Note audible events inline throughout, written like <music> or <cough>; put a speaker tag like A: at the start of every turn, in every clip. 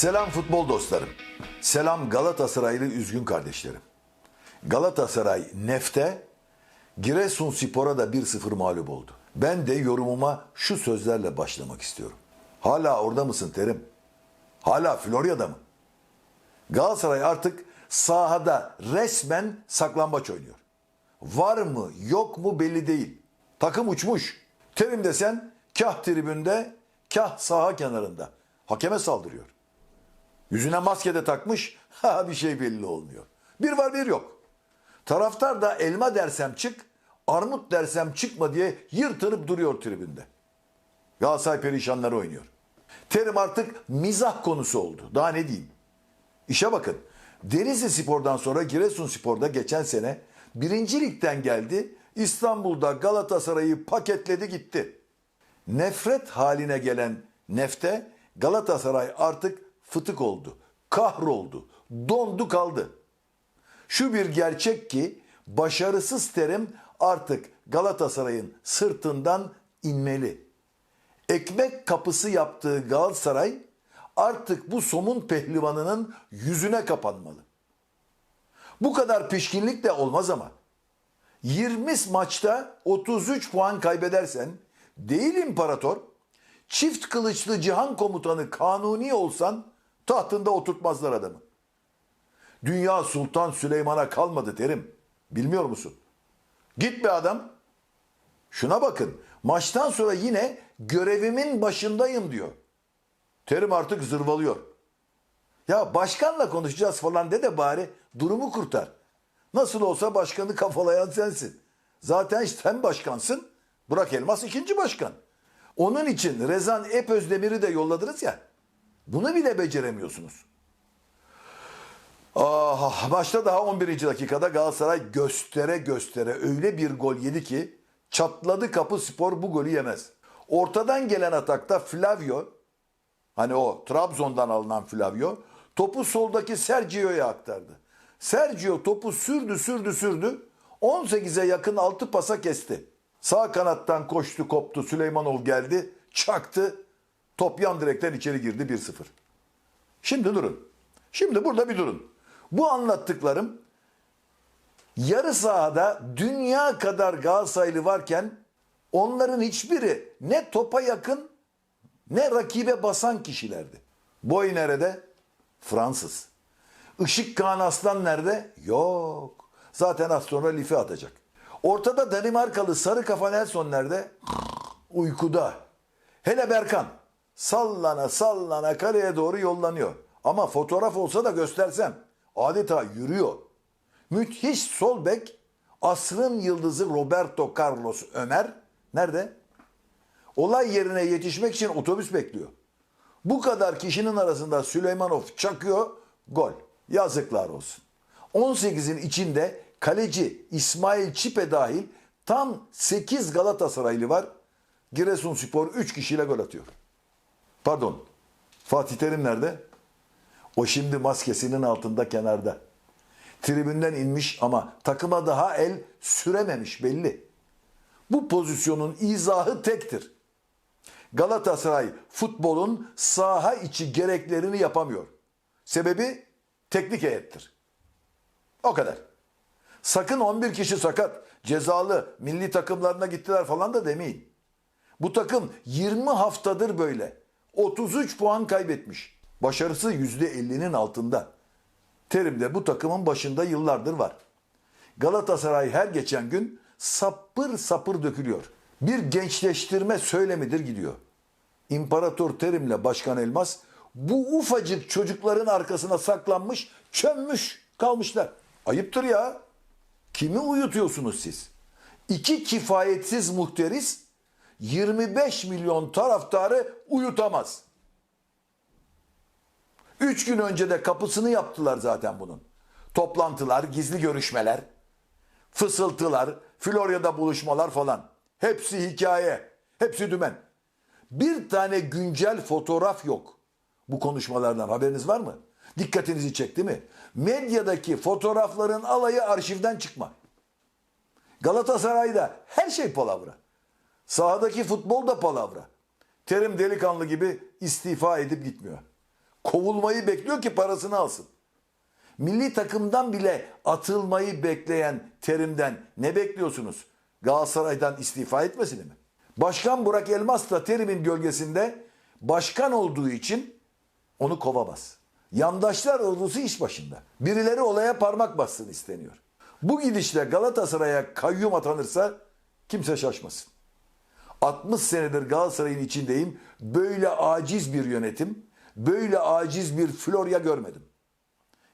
A: Selam futbol dostlarım. Selam Galatasaraylı üzgün kardeşlerim. Galatasaray Nef'te Giresunspor'a da 1-0 mağlup oldu. Ben de yorumuma şu sözlerle başlamak istiyorum. Hala orada mısın Terim? Hala Florya'da mı? Galatasaray artık sahada resmen saklambaç oynuyor. Var mı yok mu belli değil. Takım uçmuş. Terim desen kah tribünde kah saha kenarında. Hakeme saldırıyor. Yüzüne maske de takmış. <laughs> Ha bir şey belli olmuyor. Bir var bir yok. Taraftar da elma dersem çık, armut dersem çıkma diye yırtınıp duruyor tribünde. Galatasaray perişanları oynuyor. Terim artık mizah konusu oldu. Daha ne diyeyim? İşe bakın. Denizli Spor'dan sonra Giresun Spor'da geçen sene birinci ligden geldi. İstanbul'da Galatasaray'ı paketledi gitti. Nefret haline gelen Nefte Galatasaray artık fıtık oldu. Kahroldu. Dondu kaldı. Şu bir gerçek ki başarısız terim artık Galatasaray'ın sırtından inmeli. Ekmek kapısı yaptığı Galatasaray artık bu somun pehlivanının yüzüne kapanmalı. Bu kadar pişkinlik de olmaz ama. 20 maçta 33 puan kaybedersen değil imparator, çift kılıçlı cihan komutanı kanuni olsan tahtında oturtmazlar adamı. Dünya Sultan Süleyman'a kalmadı terim. Bilmiyor musun? Git be adam. Şuna bakın. Maçtan sonra yine görevimin başındayım diyor. Terim artık zırvalıyor. Ya başkanla konuşacağız falan de de bari durumu kurtar. Nasıl olsa başkanı kafalayan sensin. Zaten sen başkansın. Burak Elmas ikinci başkan. Onun için Rezan Epözdemir'i de yolladınız ya. Bunu bile beceremiyorsunuz. Ah, maçta daha 11. dakikada Galatasaray göstere göstere öyle bir gol yedi ki çatladı kapı spor bu golü yemez. Ortadan gelen atakta Flavio hani o Trabzon'dan alınan Flavio topu soldaki Sergio'ya aktardı. Sergio topu sürdü sürdü sürdü 18'e yakın 6 pasa kesti. Sağ kanattan koştu koptu Süleymanov geldi çaktı top yan direkten içeri girdi 1-0. Şimdi durun. Şimdi burada bir durun. Bu anlattıklarım yarı sahada dünya kadar Galatasaraylı varken onların hiçbiri ne topa yakın ne rakibe basan kişilerdi. Boy nerede? Fransız. Işık Kaan Aslan nerede? Yok. Zaten az sonra lifi atacak. Ortada Danimarkalı sarı kafa Nelson nerede? Uykuda. Hele Berkan. Sallana sallana kaleye doğru yollanıyor. Ama fotoğraf olsa da göstersem. Adeta yürüyor. Müthiş sol bek asrın yıldızı Roberto Carlos Ömer nerede? Olay yerine yetişmek için otobüs bekliyor. Bu kadar kişinin arasında Süleymanov çakıyor, gol. Yazıklar olsun. 18'in içinde kaleci İsmail Çipe dahil tam 8 Galatasaraylı var. Giresunspor 3 kişiyle gol atıyor. Pardon. Fatih Terim nerede? O şimdi maskesinin altında kenarda. Tribünden inmiş ama takıma daha el sürememiş belli. Bu pozisyonun izahı tektir. Galatasaray futbolun saha içi gereklerini yapamıyor. Sebebi teknik heyettir. O kadar. Sakın 11 kişi sakat, cezalı, milli takımlarına gittiler falan da demeyin. Bu takım 20 haftadır böyle. 33 puan kaybetmiş. Başarısı %50'nin altında. Terim de bu takımın başında yıllardır var. Galatasaray her geçen gün sapır sapır dökülüyor. Bir gençleştirme söylemidir gidiyor. İmparator Terim'le Başkan Elmas bu ufacık çocukların arkasına saklanmış, çömmüş kalmışlar. Ayıptır ya. Kimi uyutuyorsunuz siz? İki kifayetsiz muhteris 25 milyon taraftarı uyutamaz. Üç gün önce de kapısını yaptılar zaten bunun. Toplantılar, gizli görüşmeler, fısıltılar, Florya'da buluşmalar falan. Hepsi hikaye, hepsi dümen. Bir tane güncel fotoğraf yok bu konuşmalardan haberiniz var mı? Dikkatinizi çekti mi? Medyadaki fotoğrafların alayı arşivden çıkma. Galatasaray'da her şey palavra. Sahadaki futbol da palavra. Terim delikanlı gibi istifa edip gitmiyor. kovulmayı bekliyor ki parasını alsın. Milli takımdan bile atılmayı bekleyen terimden ne bekliyorsunuz? Galatasaray'dan istifa etmesini mi? Başkan Burak Elmas da terimin gölgesinde başkan olduğu için onu kovamaz. Yandaşlar ordusu iş başında. Birileri olaya parmak bassın isteniyor. Bu gidişle Galatasaray'a kayyum atanırsa kimse şaşmasın. 60 senedir Galatasaray'ın içindeyim. Böyle aciz bir yönetim, böyle aciz bir Florya görmedim.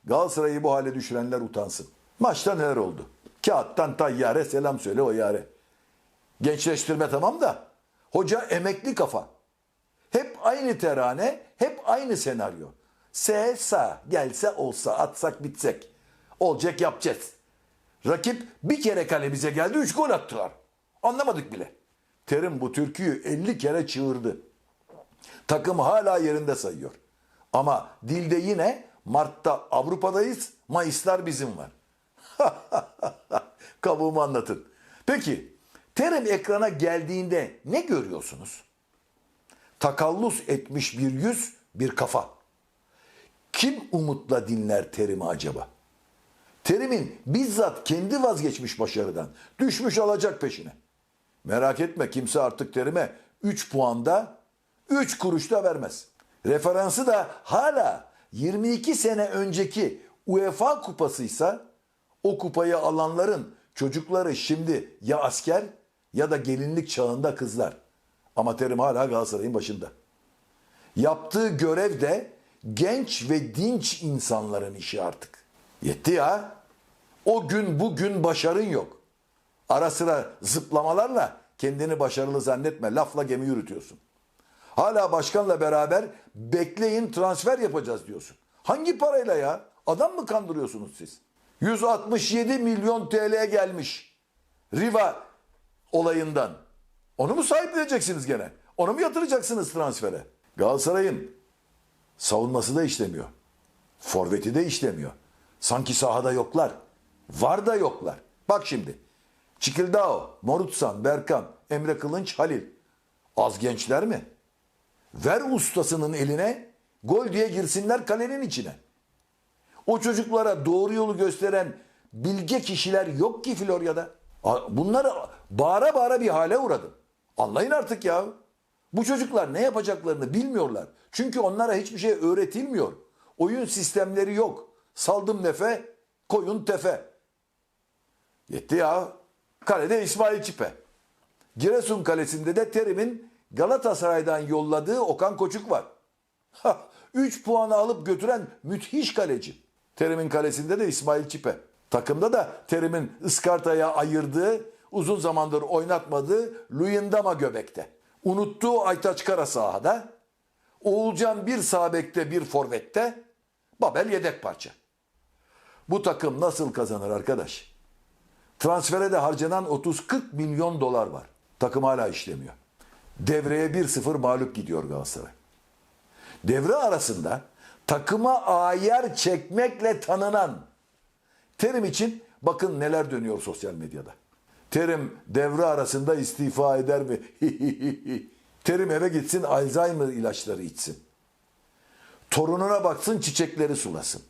A: Galatasaray'ı bu hale düşürenler utansın. Maçta neler oldu? Kağıttan tayyare selam söyle o yare. Gençleştirme tamam da hoca emekli kafa. Hep aynı terane, hep aynı senaryo. S sağ, gelse olsa, atsak bitsek. Olacak yapacağız. Rakip bir kere kalemize geldi, üç gol attılar. Anlamadık bile. Terim bu türküyü 50 kere çığırdı. Takım hala yerinde sayıyor. Ama dilde yine Mart'ta Avrupa'dayız, Mayıslar bizim var. <laughs> Kabuğumu anlatın. Peki, Terim ekrana geldiğinde ne görüyorsunuz? Takallus etmiş bir yüz, bir kafa. Kim umutla dinler Terim'i acaba? Terim'in bizzat kendi vazgeçmiş başarıdan. Düşmüş alacak peşine. Merak etme kimse artık Terim'e 3 puanda 3 kuruş da vermez. Referansı da hala 22 sene önceki UEFA kupasıysa o kupayı alanların çocukları şimdi ya asker ya da gelinlik çağında kızlar. Ama Terim hala Galatasaray'ın başında. Yaptığı görev de genç ve dinç insanların işi artık. Yetti ya. O gün bugün başarın yok. Ara sıra zıplamalarla kendini başarılı zannetme. Lafla gemi yürütüyorsun. Hala başkanla beraber bekleyin transfer yapacağız diyorsun. Hangi parayla ya? Adam mı kandırıyorsunuz siz? 167 milyon TL gelmiş. Riva olayından. Onu mu sahipleyeceksiniz gene? Onu mu yatıracaksınız transfere? Galatasaray'ın savunması da işlemiyor. Forveti de işlemiyor. Sanki sahada yoklar. Var da yoklar. Bak şimdi. Çikildao, Morutsan, Berkan, Emre Kılınç, Halil. Az gençler mi? Ver ustasının eline gol diye girsinler kalenin içine. O çocuklara doğru yolu gösteren bilge kişiler yok ki Florya'da. Bunları bağıra bağıra bir hale uğradım. Anlayın artık ya. Bu çocuklar ne yapacaklarını bilmiyorlar. Çünkü onlara hiçbir şey öğretilmiyor. Oyun sistemleri yok. Saldım nefe, koyun tefe. Yetti ya. Kalede İsmail Çipe. Giresun kalesinde de Terim'in Galatasaray'dan yolladığı Okan Koçuk var. 3 puanı alıp götüren müthiş kaleci. Terim'in kalesinde de İsmail Çipe. Takımda da Terim'in ıskartaya ayırdığı, uzun zamandır oynatmadığı Luyendama göbekte. Unuttuğu Aytaç Kara sahada. Oğulcan bir sağ bekte bir forvette. Babel yedek parça. Bu takım nasıl kazanır arkadaş? Transfere de harcanan 30-40 milyon dolar var. Takım hala işlemiyor. Devreye 1-0 mağlup gidiyor Galatasaray. Devre arasında takıma ayar çekmekle tanınan Terim için bakın neler dönüyor sosyal medyada. Terim devre arasında istifa eder mi? <laughs> Terim eve gitsin Alzheimer ilaçları içsin. Torununa baksın çiçekleri sulasın.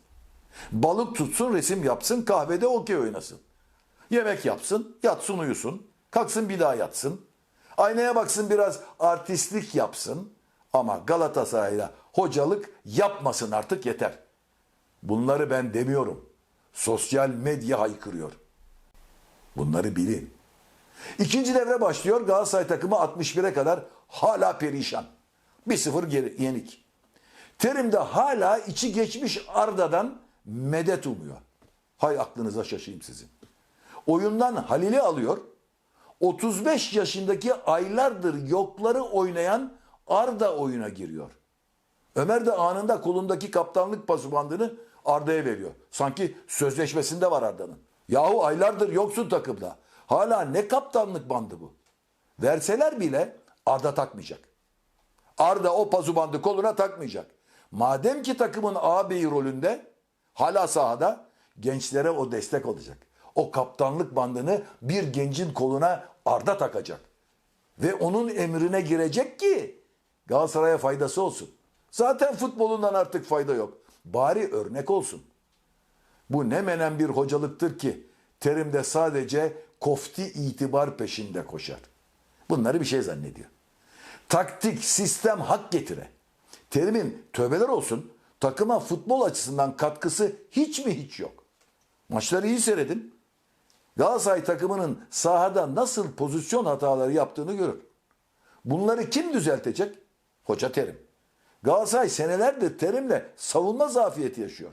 A: Balık tutsun resim yapsın kahvede okey oynasın. Yemek yapsın yatsın uyusun. Kalksın bir daha yatsın. Aynaya baksın biraz artistlik yapsın. Ama Galatasaray'la hocalık yapmasın artık yeter. Bunları ben demiyorum. Sosyal medya haykırıyor. Bunları bilin. İkinci devre başlıyor. Galatasaray takımı 61'e kadar hala perişan. 1-0 geri yenik. Terim de hala içi geçmiş Arda'dan medet umuyor. Hay aklınıza şaşayım sizin. Oyundan Halil'i alıyor. 35 yaşındaki aylardır yokları oynayan Arda oyuna giriyor. Ömer de anında kolundaki kaptanlık pasubandını Arda'ya veriyor. Sanki sözleşmesinde var Arda'nın. Yahu aylardır yoksun takımda. Hala ne kaptanlık bandı bu? Verseler bile Arda takmayacak. Arda o pazubandı koluna takmayacak. Madem ki takımın ağabeyi rolünde hala sahada gençlere o destek olacak. O kaptanlık bandını bir gencin koluna Arda takacak. Ve onun emrine girecek ki Galatasaray'a faydası olsun. Zaten futbolundan artık fayda yok. Bari örnek olsun. Bu ne menen bir hocalıktır ki terimde sadece kofti itibar peşinde koşar. Bunları bir şey zannediyor. Taktik, sistem hak getire. Terimin tövbeler olsun takıma futbol açısından katkısı hiç mi hiç yok. Maçları iyi seyredin. Galatasaray takımının sahada nasıl pozisyon hataları yaptığını görür. Bunları kim düzeltecek? Hoca Terim. Galatasaray senelerdir Terim'le savunma zafiyeti yaşıyor.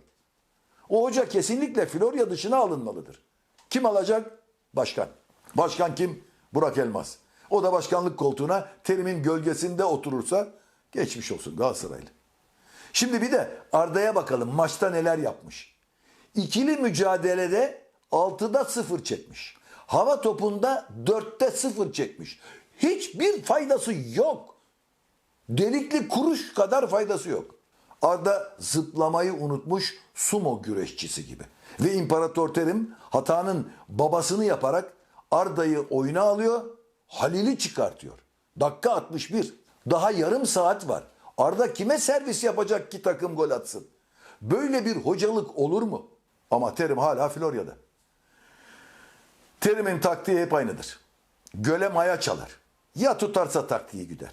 A: O hoca kesinlikle Florya dışına alınmalıdır. Kim alacak? Başkan. Başkan kim? Burak Elmas. O da başkanlık koltuğuna Terim'in gölgesinde oturursa geçmiş olsun Galatasaraylı. Şimdi bir de Arda'ya bakalım maçta neler yapmış. İkili mücadelede 6'da 0 çekmiş. Hava topunda 4'te 0 çekmiş. Hiçbir faydası yok. Delikli kuruş kadar faydası yok. Arda zıplamayı unutmuş sumo güreşçisi gibi. Ve İmparator Terim hatanın babasını yaparak Arda'yı oyuna alıyor, Halil'i çıkartıyor. Dakika 61. Daha yarım saat var. Arda kime servis yapacak ki takım gol atsın? Böyle bir hocalık olur mu? Ama Terim hala Florya'da. Terim'in taktiği hep aynıdır. Göle maya çalar. Ya tutarsa taktiği güder.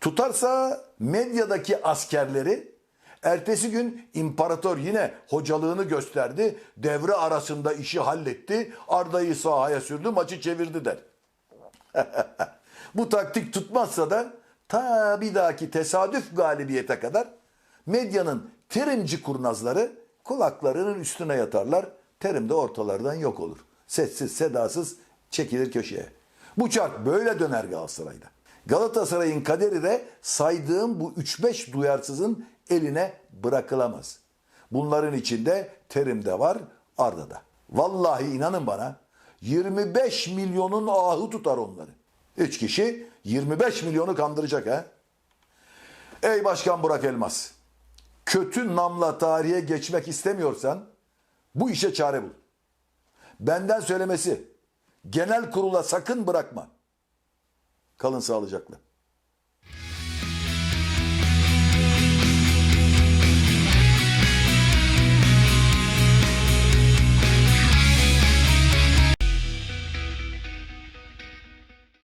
A: Tutarsa medyadaki askerleri ertesi gün imparator yine hocalığını gösterdi. Devre arasında işi halletti. Arda'yı sahaya sürdü maçı çevirdi der. <laughs> Bu taktik tutmazsa da ta bir dahaki tesadüf galibiyete kadar medyanın terimci kurnazları kulaklarının üstüne yatarlar. Terim de ortalardan yok olur. Sessiz sedasız çekilir köşeye. Bu çark böyle döner Galatasaray'da. Galatasaray'ın kaderi de saydığım bu 3-5 duyarsızın eline bırakılamaz. Bunların içinde Terim de var, Arda da. Vallahi inanın bana 25 milyonun ahı tutar onları. 3 kişi 25 milyonu kandıracak ha. Ey Başkan Burak Elmas. Kötü namla tarihe geçmek istemiyorsan bu işe çare bul. Benden söylemesi. Genel kurula sakın bırakma. Kalın sağlıcakla.